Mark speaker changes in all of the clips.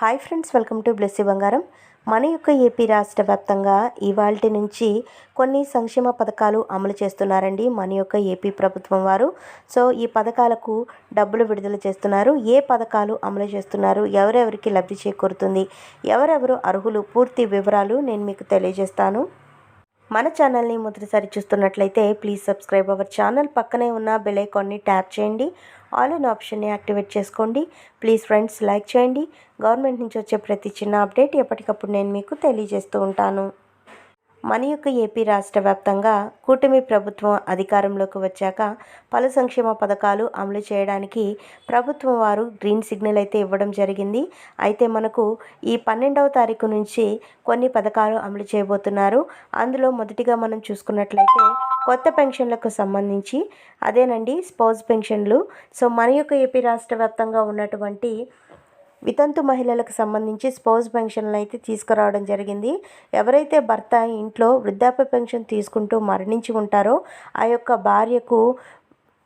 Speaker 1: Hi friends welcome to Blessy Bangaram. మన యొక్క AP రాష్ట్ర వ్యాప్తంగా ఇవాళ నుంచి కొన్ని సంక్షేమ పథకాలు అమలు చేస్తున్నారండి మన యొక్క ఏపీ ప్రభుత్వం వారు. సో ఈ పథకాలకు డబ్బులు విడుదల చేస్తున్నారు. ఏ పథకాలు అమలు చేస్తున్నారు? ఎవరెవరికి లబ్ధి చేకూరుతుంది? ఎవరెవరు అర్హులు? పూర్తి వివరాలు నేను మీకు తెలియజేస్తాను. మన ఛానల్ని మొదటిసారి చూస్తున్నట్లయితే ప్లీజ్ సబ్స్క్రైబ్ అవర్ ఛానల్. పక్కనే ఉన్న బెల్ ఐకాన్ని ట్యాప్ చేయండి. ఆల్ ఇన్ ఆప్షన్ని యాక్టివేట్ చేసుకోండి. ప్లీజ్ ఫ్రెండ్స్ లైక్ చేయండి. గవర్నమెంట్ నుంచి వచ్చే ప్రతి చిన్న అప్డేట్ ఎప్పటికప్పుడు నేను మీకు తెలియజేస్తూ ఉంటాను. మన యొక్క ఏపీ రాష్ట్ర వ్యాప్తంగా కూటమి ప్రభుత్వం అధికారంలోకి వచ్చాక పలు సంక్షేమ పథకాలు అమలు చేయడానికి ప్రభుత్వం వారు గ్రీన్ సిగ్నల్ అయితే ఇవ్వడం జరిగింది. అయితే మనకు ఈ పన్నెండవ తారీఖు నుంచి కొన్ని పథకాలు అమలు చేయబోతున్నారు. అందులో మొదటిగా మనం చూసుకున్నట్లయితే కొత్త పెన్షన్లకు సంబంధించి అదేనండి స్పౌజ్ పెన్షన్లు. సో మన యొక్క ఏపీ రాష్ట్ర వ్యాప్తంగా ఉన్నటువంటి వితంతు మహిళలకు సంబంధించి స్పౌజ్ పెన్షన్లు అయితే తీసుకురావడం జరిగింది. ఎవరైతే భర్త ఇంట్లో వృద్ధాప్య పెన్షన్ తీసుకుంటూ మరణించి ఉంటారో ఆ యొక్క భార్యకు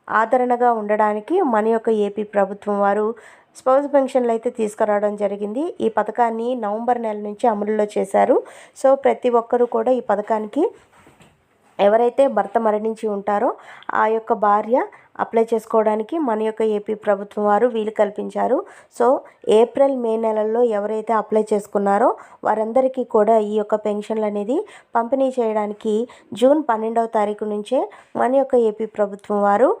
Speaker 1: ఆదరణగా ఉండడానికి మన యొక్క ఏపీ ప్రభుత్వం వారు స్పౌజ్ పెన్షన్లు అయితే తీసుకురావడం జరిగింది. ఈ పథకాన్ని నవంబర్ నెల నుంచి అమలులో చేశారు. సో ప్రతి ఒక్కరూ కూడా ఈ పథకానికి ఎవరైతే భర్త మరణించి ఉంటారో ఆ యొక్క భార్య అప్లై చేసుకోవడానికి మన యొక్క ఏపీ ప్రభుత్వం వారు వీలు కల్పించారు. సో ఏప్రిల్ మే నెలల్లో ఎవరైతే అప్లై చేసుకున్నారో వారందరికీ కూడా ఈ యొక్క పెన్షన్లు అనేది పంపిణీ చేయడానికి జూన్ పన్నెండవ తారీఖు నుంచే మన యొక్క ఏపీ ప్రభుత్వం వారు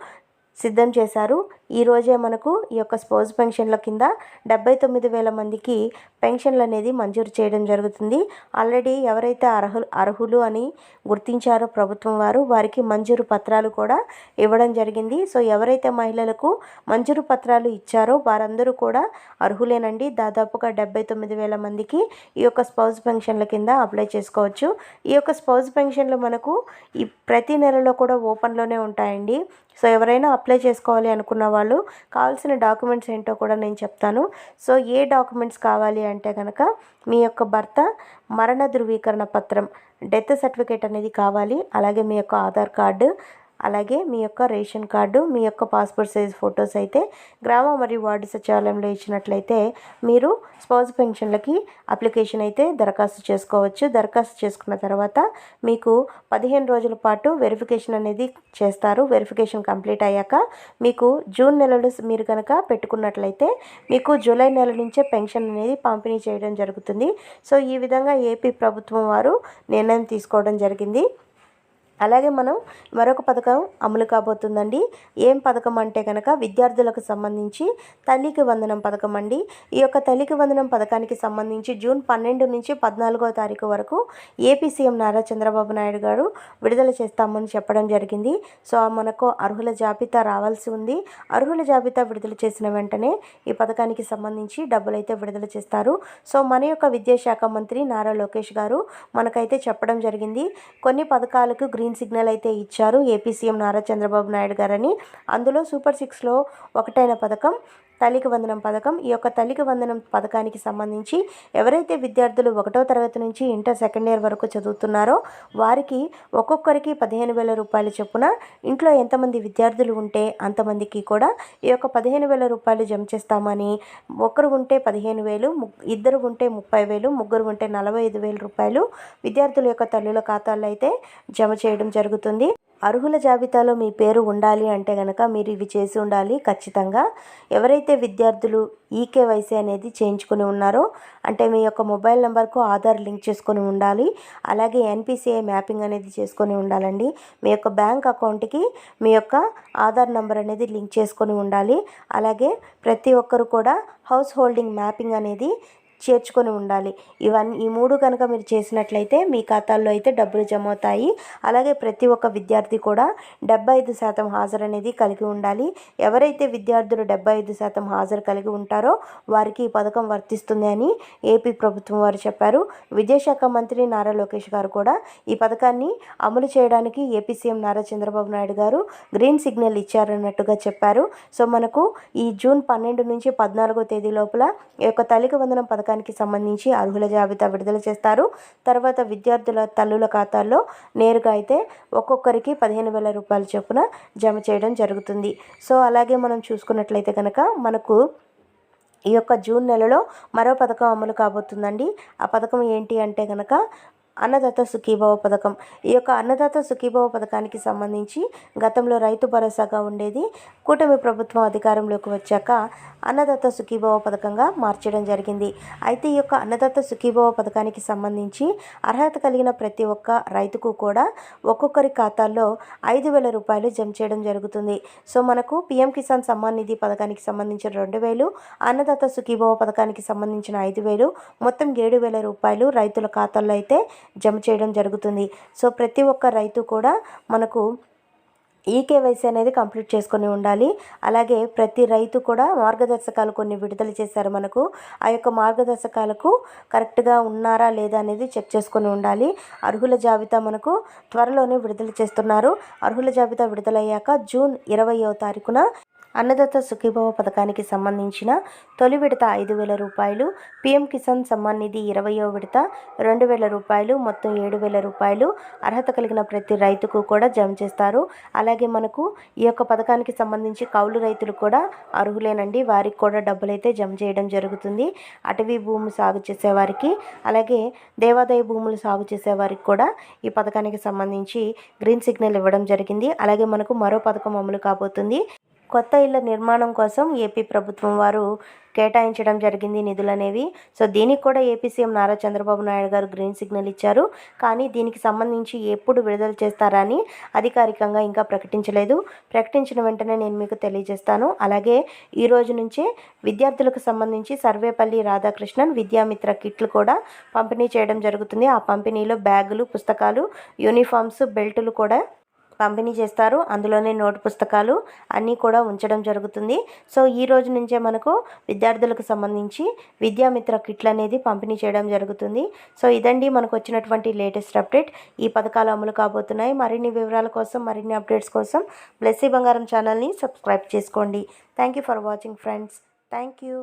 Speaker 1: సిద్ధం చేశారు. ఈరోజే మనకు ఈ యొక్క స్పోజ్ పెన్షన్ల కింద డెబ్బై తొమ్మిది వేల మందికి పెన్షన్లు అనేది మంజూరు చేయడం జరుగుతుంది. ఆల్రెడీ ఎవరైతే అర్హులు అర్హులు అని గుర్తించారో ప్రభుత్వం వారు వారికి మంజూరు పత్రాలు కూడా ఇవ్వడం జరిగింది. సో ఎవరైతే మహిళలకు మంజూరు పత్రాలు ఇచ్చారో వారందరూ కూడా అర్హులేనండి. దాదాపుగా డెబ్బై తొమ్మిది వేల మందికి ఈ యొక్క స్పౌజ్ పెన్షన్ల కింద అప్లై చేసుకోవచ్చు. ఈ యొక్క స్పౌజ్ పెన్షన్లు మనకు ఈ ప్రతి నెలలో కూడా ఓపెన్లోనే ఉంటాయండి. సో ఎవరైనా అప్లై చేసుకోవాలి అనుకున్న వాళ్ళు కావాల్సిన డాక్యుమెంట్స్ ఏంటో కూడా నేను చెప్తాను. సో ఏ డాక్యుమెంట్స్ కావాలి అంటే కనుక మీ యొక్క భర్త మరణ ధృవీకరణ పత్రం డెత్ సర్టిఫికేట్ అనేది కావాలి. అలాగే మీ యొక్క ఆధార్ కార్డు అలాగే మీ యొక్క రేషన్ కార్డు మీ యొక్క పాస్పోర్ట్ సైజ్ ఫొటోస్ అయితే గ్రామ మరియు వార్డు సచివాలయంలో ఇచ్చినట్లయితే మీరు స్పౌజ్ పెన్షన్లకి అప్లికేషన్ అయితే దరఖాస్తు చేసుకోవచ్చు. దరఖాస్తు చేసుకున్న తర్వాత మీకు పదిహేను రోజుల పాటు వెరిఫికేషన్ అనేది చేస్తారు. వెరిఫికేషన్ కంప్లీట్ అయ్యాక మీకు జూన్ నెలలో మీరు కనుక పెట్టుకున్నట్లయితే మీకు జూలై నెల నుంచే పెన్షన్ అనేది పంపిణీ చేయడం జరుగుతుంది. సో ఈ విధంగా ఏపీ ప్రభుత్వం వారు నిర్ణయం తీసుకోవడం జరిగింది. అలాగే మనం మరొక పథకం అమలు కాబోతుందండి. ఏం పథకం అంటే కనుక విద్యార్థులకు సంబంధించి తల్లికి వందనం పథకం అండి. ఈ యొక్క తల్లికి వందనం పథకానికి సంబంధించి జూన్ పన్నెండు నుంచి పద్నాలుగో తారీఖు వరకు ఏపీ సీఎం నారా చంద్రబాబు నాయుడు గారు విడుదల చేస్తామని చెప్పడం జరిగింది. సో మనకు అర్హుల జాబితా రావాల్సి ఉంది. అర్హుల జాబితా విడుదల చేసిన వెంటనే ఈ పథకానికి సంబంధించి డబ్బులు అయితే విడుదల చేస్తారు. సో మన యొక్క విద్యాశాఖ మంత్రి నారా లోకేష్ గారు మనకైతే చెప్పడం జరిగింది. కొన్ని పథకాలకు గ్రీన్ గ్రీన్ సిగ్నల్ అయితే ఇచ్చారు. ఏపీ సీఎం నారా చంద్రబాబు నాయుడు గారని. అందులో సూపర్ సిక్స్లో ఒకటైన పథకం తల్లికి వందనం పథకం. ఈ యొక్క తల్లికి వందనం పథకానికి సంబంధించి ఎవరైతే విద్యార్థులు ఒకటో తరగతి నుంచి ఇంటర్ సెకండ్ ఇయర్ వరకు చదువుతున్నారో వారికి ఒక్కొక్కరికి పదిహేను వేల రూపాయలు చొప్పున ఇంట్లో ఎంతమంది విద్యార్థులు ఉంటే అంతమందికి కూడా ఈ యొక్క పదిహేను వేల రూపాయలు జమ చేస్తామని ఒకరు ఉంటే పదిహేను వేలు ఇద్దరు ఉంటే ముప్పై వేలు ముగ్గురు ఉంటే నలభై ఐదు వేల రూపాయలు విద్యార్థుల యొక్క తల్లుల ఖాతాల్లో అయితే జమ చేయడం జరుగుతుంది. అర్హుల జాబితాలో మీ పేరు ఉండాలి అంటే కనుక మీరు ఇవి చేసి ఉండాలి. ఖచ్చితంగా ఎవరైతే విద్యార్థులు ఈకేవైసీ అనేది చేయించుకుని ఉన్నారో అంటే మీ యొక్క మొబైల్ నెంబర్కు ఆధార్ లింక్ చేసుకొని ఉండాలి. అలాగే ఎన్పిసిఐ మ్యాపింగ్ అనేది చేసుకొని ఉండాలండి. మీ యొక్క బ్యాంక్ అకౌంట్కి మీ యొక్క ఆధార్ నెంబర్ అనేది లింక్ చేసుకొని ఉండాలి. అలాగే ప్రతి ఒక్కరు కూడా హౌస్ హోల్డింగ్ మ్యాపింగ్ అనేది చేర్చుకొని ఉండాలి. ఇవన్నీ ఈ మూడు కనుక మీరు చేసినట్లయితే మీ ఖాతాల్లో అయితే డబ్బులు జమ అవుతాయి అలాగే ప్రతి ఒక్క విద్యార్థి కూడా డెబ్బై ఐదు శాతం హాజరు అనేది కలిగి ఉండాలి. ఎవరైతే విద్యార్థులు డెబ్బై ఐదు శాతం హాజరు కలిగి ఉంటారో వారికి ఈ పథకం వర్తిస్తుంది అని ఏపీ ప్రభుత్వం వారు చెప్పారు. విద్యాశాఖ మంత్రి నారా లోకేష్ గారు కూడా ఈ పథకాన్ని అమలు చేయడానికి AP CM Nara Chandrababu Naidu garu green signal ఇచ్చారన్నట్టుగా చెప్పారు. సో మనకు ఈ జూన్ పన్నెండు నుంచి పద్నాలుగో తేదీ లోపల ఈ యొక్క తల్లికి వందనం పథకాన్ని పథకానికి సంబంధించి అర్హుల జాబితా విడుదల చేస్తారు. తర్వాత విద్యార్థుల తల్లుల ఖాతాల్లో నేరుగా అయితే ఒక్కొక్కరికి పదిహేను వేల రూపాయల చొప్పున జమ చేయడం జరుగుతుంది. సో అలాగే మనం చూసుకున్నట్లయితే కనుక మనకు ఈ యొక్క జూన్ నెలలో మరో పథకం అమలు కాబోతుందండి. ఆ పథకం ఏంటి అంటే కనుక అన్నదాత సుఖీభవ పథకం. ఈ యొక్క అన్నదాత సుఖీభవ పథకానికి సంబంధించి గతంలో రైతు భరోసాగా ఉండేది. కూటమి ప్రభుత్వం అధికారంలోకి వచ్చాక అన్నదాత సుఖీభవ పథకంగా మార్చడం జరిగింది. అయితే ఈ యొక్క అన్నదాత సుఖీభవ పథకానికి సంబంధించి అర్హత కలిగిన ప్రతి ఒక్క రైతుకు కూడా ఒక్కొక్కరి ఖాతాల్లో ఐదు వేల రూపాయలు జమ చేయడం జరుగుతుంది. సో మనకు పిఎం కిసాన్ సమ్మాన్ నిధి పథకానికి సంబంధించిన రెండు వేలు అన్నదాత సుఖీభవ పథకానికి సంబంధించిన ఐదు వేలు మొత్తం ఏడు వేల రూపాయలు రైతుల ఖాతాల్లో అయితే జమ చేయడం జరుగుతుంది. సో ప్రతి ఒక్క రైతు కూడా మనకు ఈ కేవైసీ అనేది కంప్లీట్ చేసుకొని ఉండాలి. అలాగే ప్రతి రైతు కూడా మార్గదర్శకాలు కొన్ని విడుదల చేశారు మనకు. ఆ యొక్క మార్గదర్శకాలకు కరెక్ట్గా ఉన్నారా లేదా అనేది చెక్ చేసుకొని ఉండాలి. అర్హుల జాబితా మనకు త్వరలోనే విడుదల చేస్తున్నారు. అర్హుల జాబితా విడుదలయ్యాక జూన్ ఇరవయో తారీఖున అన్నదాత సుఖీభవ పథకానికి సంబంధించిన తొలి విడత ఐదు వేల రూపాయలు పీఎం కిసాన్ సమ్మాన్ నిధి ఇరవయో విడత రెండు వేల రూపాయలు మొత్తం ఏడు వేల రూపాయలు అర్హత కలిగిన ప్రతి రైతుకు కూడా జమ చేస్తారు. అలాగే మనకు ఈ యొక్క పథకానికి సంబంధించి కౌలు రైతులు కూడా అర్హులేనండి. వారికి కూడా డబ్బులైతే జమ చేయడం జరుగుతుంది. అటవీ భూమి సాగు చేసేవారికి అలాగే దేవాదాయ భూములు సాగు చేసేవారికి కూడా ఈ పథకానికి సంబంధించి గ్రీన్ సిగ్నల్ ఇవ్వడం జరిగింది. అలాగే మనకు మరో పథకం అమలు కాబోతుంది. కొత్త ఇళ్ళ నిర్మాణం కోసం ఏపీ ప్రభుత్వం వారు కేటాయించడం జరిగింది నిధులు అనేవి. సో దీనికి కూడా AP CM Nara Chandrababu Naidu garu green signal ఇచ్చారు. కానీ దీనికి సంబంధించి ఎప్పుడు విడుదల చేస్తారని అధికారికంగా ఇంకా ప్రకటించలేదు. ప్రకటించిన వెంటనే నేను మీకు తెలియజేస్తాను. అలాగే ఈ రోజు నుంచే విద్యార్థులకు సంబంధించి సర్వేపల్లి రాధాకృష్ణన్ విద్యామిత్ర కిట్లు కూడా పంపిణీ చేయడం జరుగుతుంది. ఆ పంపిణీలో బ్యాగులు పుస్తకాలు యూనిఫామ్స్ బెల్టులు కూడా పంపిణీ చేస్తారు. అందులోనే నోట్ పుస్తకాలు అన్నీ కూడా ఉంచడం జరుగుతుంది. సో ఈ రోజు నుంచే మనకు విద్యార్థులకు సంబంధించి విద్యామిత్ర కిట్లు అనేది పంపిణీ చేయడం జరుగుతుంది. సో ఇదండి మనకు వచ్చినటువంటి లేటెస్ట్ అప్డేట్. ఈ పథకాలు అమలు కాబోతున్నాయి. మరిన్ని వివరాల కోసం మరిన్ని అప్డేట్స్ కోసం బ్లెస్సీ బంగారం ఛానల్ని సబ్స్క్రైబ్ చేసుకోండి. Thank you for watching friends. Thank you.